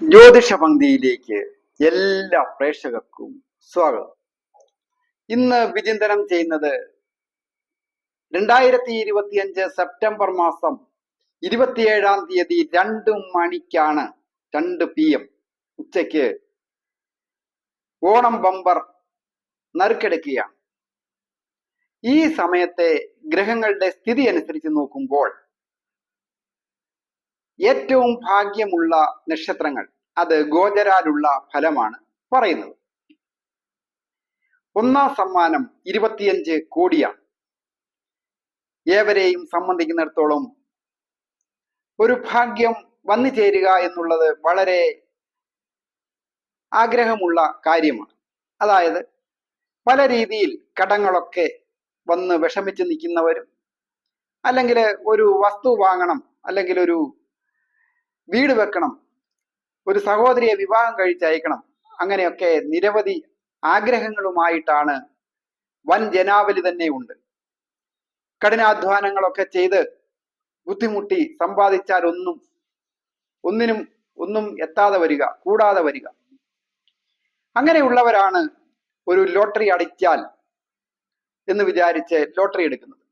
ജ്യോതിഷ പങ്ക്തിയിലേക്ക് എല്ലാ പ്രേക്ഷകർക്കും സ്വാഗതം. ഇന്ന് വിചിന്തനം ചെയ്യുന്നത് രണ്ടായിരത്തി ഇരുപത്തിയഞ്ച് സെപ്റ്റംബർ മാസം ഇരുപത്തിയേഴാം തീയതി രണ്ട് മണിക്കാണ് രണ്ട് പി എം ഉച്ചയ്ക്ക് ഓണം ബമ്പർ നറുക്കെടുക്കുകയാണ്. ഈ സമയത്തെ ഗ്രഹങ്ങളുടെ സ്ഥിതി അനുസരിച്ച് നോക്കുമ്പോൾ ഏറ്റവും ഭാഗ്യമുള്ള നക്ഷത്രങ്ങൾ അത് ഗോചരാലുള്ള ഫലമാണ് പറയുന്നത്. ഒന്നാം സമ്മാനം ഇരുപത്തിയഞ്ച് കോടിയാണ്. ഏവരെയും സംബന്ധിക്കുന്നിടത്തോളം ഒരു ഭാഗ്യം വന്നു ചേരുക എന്നുള്ളത് വളരെ ആഗ്രഹമുള്ള കാര്യമാണ്. അതായത് പല രീതിയിൽ കടങ്ങളൊക്കെ വന്ന് വിഷമിച്ച് നിൽക്കുന്നവരും അല്ലെങ്കിൽ ഒരു വസ്തു വാങ്ങണം അല്ലെങ്കിൽ ഒരു വീട് വെക്കണം. ഒരു സഹോദരിയെ വിവാഹം കഴിച്ചയക്കണം. അങ്ങനെയൊക്കെ നിരവധി ആഗ്രഹങ്ങളുമായിട്ടാണ് വൻ ജനാവലി തന്നെ ഉണ്ട്. കഠിനാധ്വാനങ്ങളൊക്കെ ചെയ്ത് ബുദ്ധിമുട്ടി സമ്പാദിച്ചാൽ ഒന്നും ഒന്നിനും ഒന്നും എത്താതെ വരിക കൂടാതെ വരിക. അങ്ങനെയുള്ളവരാണ് ഒരു ലോട്ടറി അടിച്ചാൽ എന്ന് വിചാരിച്ച് ലോട്ടറി എടുക്കുന്നത്.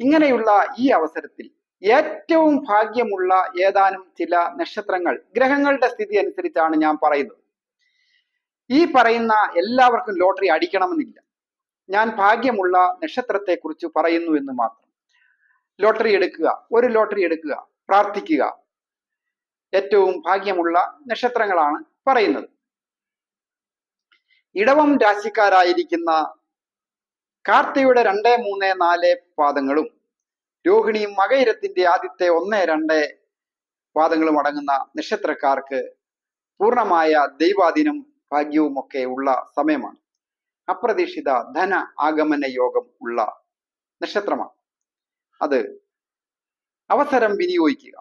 ഇങ്ങനെയുള്ള ഈ അവസരത്തിൽ ഏറ്റവും ഭാഗ്യമുള്ള ഏതാനും ചില നക്ഷത്രങ്ങൾ ഗ്രഹങ്ങളുടെ സ്ഥിതി അനുസരിച്ചാണ് ഞാൻ പറയുന്നത്. ഈ പറയുന്ന എല്ലാവർക്കും ലോട്ടറി അടിക്കണമെന്നില്ല. ഞാൻ ഭാഗ്യമുള്ള നക്ഷത്രത്തെ കുറിച്ച് പറയുന്നു എന്ന് മാത്രം. ലോട്ടറി എടുക്കുക ഒരു ലോട്ടറി എടുക്കുക പ്രാർത്ഥിക്കുക. ഏറ്റവും ഭാഗ്യമുള്ള നക്ഷത്രങ്ങളാണ് പറയുന്നത്. ഇടവം രാശിക്കാരായിരിക്കുന്ന കാർത്തിയുടെ രണ്ട് മൂന്ന് നാല് പാദങ്ങളും രോഹിണിയും മകയിരത്തിന്റെ ആദ്യത്തെ ഒന്ന് രണ്ട് വാദങ്ങളും അടങ്ങുന്ന നക്ഷത്രക്കാർക്ക് പൂർണമായ ദൈവാധീനം ഭാഗ്യവും ഒക്കെ ഉള്ള സമയമാണ്. അപ്രതീക്ഷിത ധന ആഗമന യോഗം ഉള്ള നക്ഷത്രമാണ്. അത് അവസരം വിനിയോഗിക്കുക.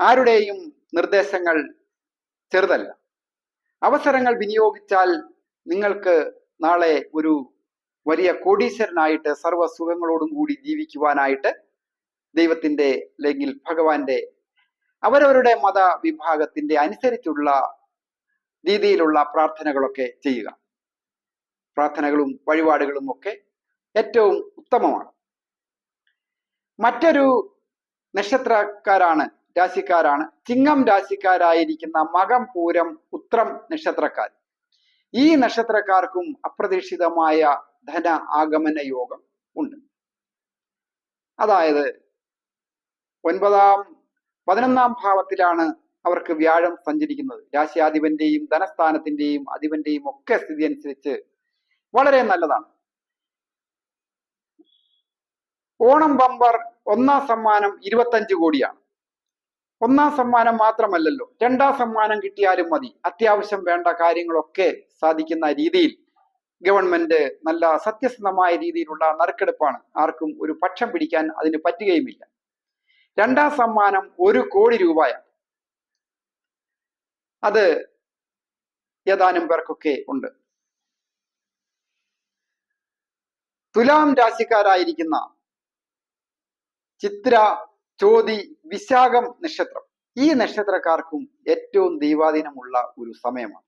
ആരുടെയും നിർദ്ദേശങ്ങൾ ചെറുതല്ല. അവസരങ്ങൾ വിനിയോഗിച്ചാൽ നിങ്ങൾക്ക് നാളെ ഒരു വലിയ കോടീശ്വരനായിട്ട് സർവ സുഖങ്ങളോടും കൂടി ജീവിക്കുവാനായിട്ട് ദൈവത്തിന്റെ അല്ലെങ്കിൽ ഭഗവാന്റെ അവരവരുടെ മത വിഭാഗത്തിന്റെ അനുസരിച്ചുള്ള രീതിയിലുള്ള പ്രാർത്ഥനകളൊക്കെ ചെയ്യുക. പ്രാർത്ഥനകളും വഴിപാടുകളും ഒക്കെ ഏറ്റവും ഉത്തമമാണ്. മറ്റൊരു നക്ഷത്രക്കാരാണ് രാശിക്കാരാണ്. ചിങ്ങം രാശിക്കാരായിരിക്കുന്ന മകം പൂരം ഉത്രം നക്ഷത്രക്കാർ. ഈ നക്ഷത്രക്കാർക്കും അപ്രതീക്ഷിതമായ ധന ആഗമന യോഗം ഉണ്ട്. അതായത് ഒൻപതാം പതിനൊന്നാം ഭാവത്തിലാണ് അവർക്ക് വ്യാഴം സഞ്ചരിക്കുന്നത്. രാശിയാധിപന്റെയും ധനസ്ഥാനത്തിന്റെയും അധിപന്റെയും ഒക്കെ സ്ഥിതി അനുസരിച്ച് വളരെ നല്ലതാണ്. ഓണം ബമ്പർ ഒന്നാം സമ്മാനം ഇരുപത്തഞ്ച് കോടിയാണ്. ഒന്നാം സമ്മാനം മാത്രമല്ലല്ലോ രണ്ടാം സമ്മാനം കിട്ടിയാലും മതി. അത്യാവശ്യം വേണ്ട കാര്യങ്ങളൊക്കെ സാധിക്കുന്ന രീതിയിൽ ഗവൺമെന്റ് നല്ല സത്യസന്ധമായ രീതിയിലുള്ള നറുക്കെടുപ്പാണ്. ആർക്കും ഒരു പക്ഷം പിടിക്കാൻ അതിന് പറ്റുകയുമില്ല. രണ്ടാം സമ്മാനം ഒരു കോടി രൂപയാണ്. അത് ഏതാനും പേർക്കൊക്കെ ഉണ്ട്. തുലാം രാശിക്കാരായിരിക്കുന്ന ചിത്ര ചോതി വിശാഖം നക്ഷത്രം. ഈ നക്ഷത്രക്കാർക്കും ഏറ്റവും ദൈവാധീനമുള്ള ഒരു സമയമാണ്.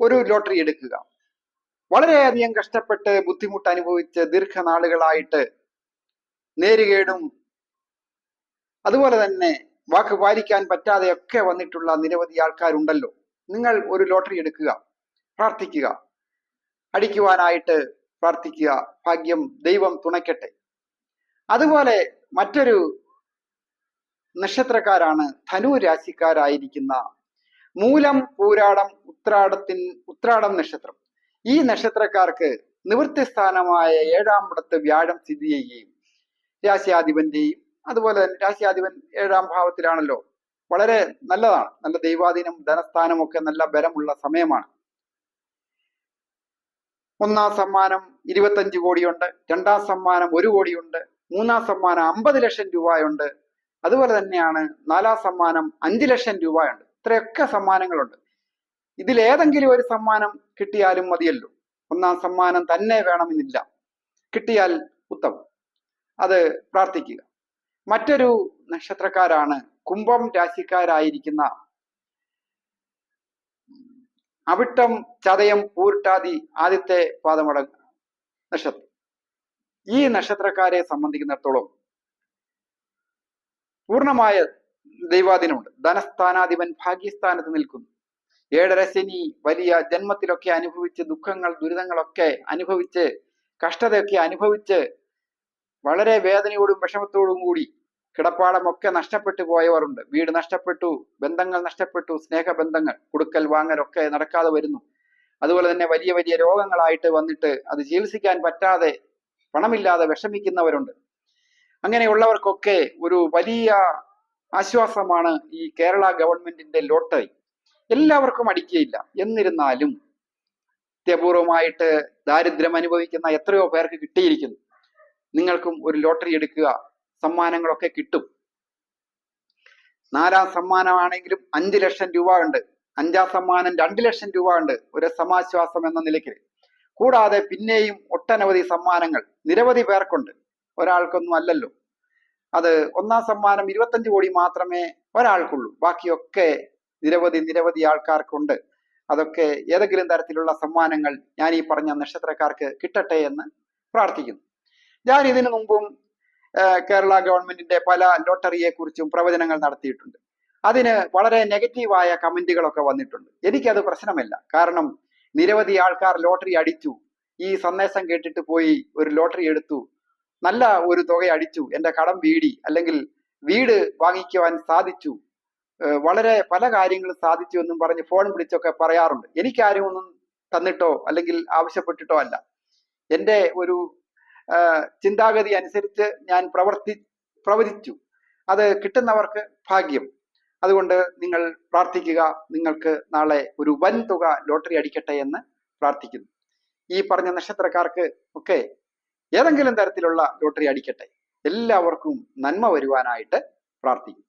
ഒരു ലോട്ടറി എടുക്കുക. വളരെയധികം കഷ്ടപ്പെട്ട് ബുദ്ധിമുട്ട് അനുഭവിച്ച് ദീർഘനാളുകളായിട്ട് നേരുകേടും അതുപോലെ തന്നെ വാക്ക് പാലിക്കാൻ പറ്റാതെയൊക്കെ വന്നിട്ടുള്ള നിരവധി ആൾക്കാരുണ്ടല്ലോ. നിങ്ങൾ ഒരു ലോട്ടറി എടുക്കുക പ്രാർത്ഥിക്കുക അടിക്കുവാനായിട്ട് പ്രാർത്ഥിക്കുക ഭാഗ്യം ദൈവം തുണയ്ക്കട്ടെ. അതുപോലെ മറ്റൊരു നക്ഷത്രക്കാരാണ് ധനു രാശിക്കാരായിരിക്കുന്ന മൂലം പൂരാടം ഉത്രാടത്തിൻ ഉത്രാടം നക്ഷത്രം. ഈ നക്ഷത്രക്കാർക്ക് നിവൃത്തി സ്ഥാനമായ ഏഴാം ഇടത്ത് വ്യാഴം സ്ഥിതി ചെയ്യുകയും രാശിയാധിപന്റെയും അതുപോലെ തന്നെ രാശിയാധിപൻ ഏഴാം ഭാവത്തിലാണല്ലോ. വളരെ നല്ലതാണ്. നല്ല ദൈവാധീനം ധനസ്ഥാനം ഒക്കെ നല്ല ബലമുള്ള സമയമാണ്. ഒന്നാം സമ്മാനം ഇരുപത്തഞ്ച് കോടിയുണ്ട്. രണ്ടാം സമ്മാനം ഒരു കോടിയുണ്ട്. മൂന്നാം സമ്മാനം അമ്പത് ലക്ഷം രൂപയുണ്ട്. അതുപോലെ തന്നെയാണ് നാലാം സമ്മാനം അഞ്ച് ലക്ഷം രൂപയുണ്ട്. ഇത്രയൊക്കെ സമ്മാനങ്ങളുണ്ട്. ഇതിലേതെങ്കിലും ഒരു സമ്മാനം കിട്ടിയാലും മതിയല്ലോ. ഒന്നാം സമ്മാനം തന്നെ വേണമെന്നില്ല. കിട്ടിയാൽ ഉത്തമം. അത് പ്രാർത്ഥിക്കുക. മറ്റൊരു നക്ഷത്രക്കാരാണ് കുംഭം രാശിക്കാരായിരിക്കുന്ന അവിട്ടം ചതയം പൂരിട്ടാതി ആദ്യത്തെ പാദമട നക്ഷത്രം. ഈ നക്ഷത്രക്കാരെ സംബന്ധിക്കുന്നിടത്തോളം പൂർണമായ ദൈവാധീനമുണ്ട്. ധനസ്ഥാനാധിപൻ ഭാഗ്യസ്ഥാനത്ത് നിൽക്കുന്നു. ഏഴര ശനി വലിയ ജന്മത്തിലൊക്കെ അനുഭവിച്ച് ദുഃഖങ്ങൾ ദുരിതങ്ങളൊക്കെ അനുഭവിച്ച് കഷ്ടതയൊക്കെ അനുഭവിച്ച് വളരെ വേദനയോടും വിഷമത്തോടും കൂടി കിടപ്പാടമൊക്കെ നഷ്ടപ്പെട്ടു പോയവരുണ്ട്. വീട് നഷ്ടപ്പെട്ടു ബന്ധങ്ങൾ നഷ്ടപ്പെട്ടു സ്നേഹബന്ധങ്ങൾ കൊടുക്കൽ വാങ്ങലൊക്കെ നടക്കാതെ വരുന്നു. അതുപോലെ തന്നെ വലിയ വലിയ രോഗങ്ങളായിട്ട് വന്നിട്ട് അത് ചികിത്സിക്കാൻ പറ്റാതെ പണമില്ലാതെ വിഷമിക്കുന്നവരുണ്ട്. അങ്ങനെയുള്ളവർക്കൊക്കെ ഒരു വലിയ ആശ്വാസമാണ് ഈ കേരള ഗവൺമെന്റിന്റെ ലോട്ടറി. എല്ലാവർക്കും അടിക്കുകയില്ല. എന്നിരുന്നാലും അത്യപൂർവമായിട്ട് ദാരിദ്ര്യം അനുഭവിക്കുന്ന എത്രയോ പേർക്ക് കിട്ടിയിരിക്കുന്നു. നിങ്ങൾക്കും ഒരു ലോട്ടറി എടുക്കുക സമ്മാനങ്ങളൊക്കെ കിട്ടും. നാലാം സമ്മാനമാണെങ്കിലും അഞ്ച് ലക്ഷം രൂപ ഉണ്ട്. അഞ്ചാം സമ്മാനം രണ്ട് ലക്ഷം രൂപ ഉണ്ട്. ഒരു സമാശ്വാസം എന്ന നിലയ്ക്ക്. കൂടാതെ പിന്നെയും ഒട്ടനവധി സമ്മാനങ്ങൾ. നിരവധി പേർക്കുണ്ട്. ഒരാൾക്കൊന്നും അല്ലല്ലോ. അത് ഒന്നാം സമ്മാനം ഇരുപത്തഞ്ച് കോടി മാത്രമേ ഒരാൾക്കുള്ളൂ. ബാക്കിയൊക്കെ നിരവധി നിരവധി ആൾക്കാർക്കുണ്ട്. അതൊക്കെ ഏതെങ്കിലും തരത്തിലുള്ള സമ്മാനങ്ങൾ ഞാൻ ഈ പറഞ്ഞ നക്ഷത്രക്കാർക്ക് കിട്ടട്ടെ എന്ന് പ്രാർത്ഥിക്കുന്നു. ഞാൻ ഇതിനു മുമ്പും കേരള ഗവൺമെന്റിന്റെ പല ലോട്ടറിയെ കുറിച്ചും പ്രവചനങ്ങൾ നടത്തിയിട്ടുണ്ട്. അതിന് വളരെ നെഗറ്റീവായ കമന്റുകളൊക്കെ വന്നിട്ടുണ്ട്. എനിക്കത് പ്രശ്നമല്ല. കാരണം നിരവധി ആൾക്കാർ ലോട്ടറി അടിച്ചു. ഈ സന്ദേശം കേട്ടിട്ട് പോയി ഒരു ലോട്ടറി എടുത്തു. നല്ല ഒരു തുക അടിച്ചു എന്റെ കടം വീടി. അല്ലെങ്കിൽ വീട് വാങ്ങിക്കുവാൻ സാധിച്ചു. വളരെ പല കാര്യങ്ങളും സാധിച്ചു എന്നും പറഞ്ഞ് ഫോൺ വിളിച്ചൊക്കെ പറയാറുണ്ട്. എനിക്കാരും ഒന്നും തന്നിട്ടോ അല്ലെങ്കിൽ ആവശ്യപ്പെട്ടിട്ടോ അല്ല. എന്റെ ഒരു ചിന്താഗതി അനുസരിച്ച് ഞാൻ പ്രവർത്തി പ്രവചിച്ചു. അത് കിട്ടുന്നവർക്ക് ഭാഗ്യം. അതുകൊണ്ട് നിങ്ങൾ പ്രാർത്ഥിക്കുക. നിങ്ങൾക്ക് നാളെ ഒരു വൻ തുക ലോട്ടറി അടിക്കട്ടെ എന്ന് പ്രാർത്ഥിക്കുന്നു. ഈ പറഞ്ഞ നക്ഷത്രക്കാർക്ക് ഒക്കെ ഏതെങ്കിലും തരത്തിലുള്ള ലോട്ടറി അടിക്കട്ടെ. എല്ലാവർക്കും നന്മ വരുവാനായിട്ട് പ്രാർത്ഥിക്കുന്നു.